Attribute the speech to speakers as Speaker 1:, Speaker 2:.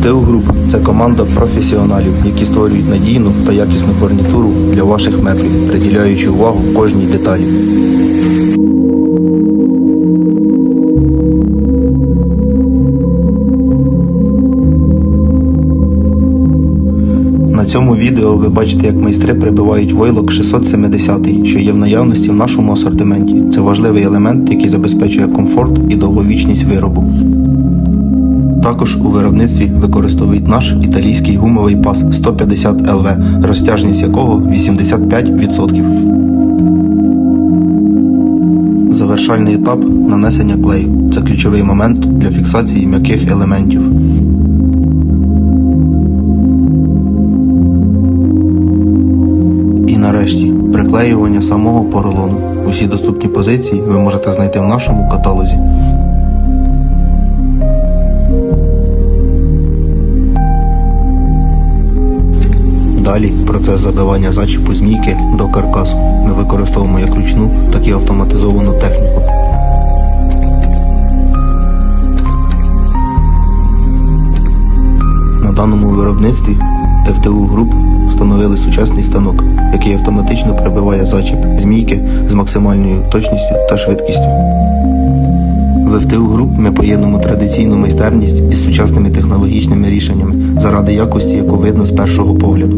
Speaker 1: ФТУ Груп це команда професіоналів, які створюють надійну та якісну фурнітуру для ваших меблів, приділяючи увагу кожній деталі. На цьому відео ви бачите, як майстри прибивають войлок 670, що є в наявності в нашому асортименті. Це важливий елемент, який забезпечує комфорт і довговічність виробу. Також у виробництві використовують наш італійський гумовий пас 150 ЛВ, розтяжність якого 85%. Завершальний етап нанесення клею. Це ключовий момент для фіксації м'яких елементів. І нарешті приклеювання самого поролону. Усі доступні позиції ви можете знайти в нашому каталозі. Далі процес забивання зачіпу змійки до каркасу. Ми використовуємо як ручну, так і автоматизовану техніку. На даному виробництві ФТУ Груп встановили сучасний станок, який автоматично прибиває зачіп змійки з максимальною точністю та швидкістю. В ФТУ Груп ми поєднуємо традиційну майстерність із сучасними технологічними рішеннями заради якості, яку видно з першого погляду.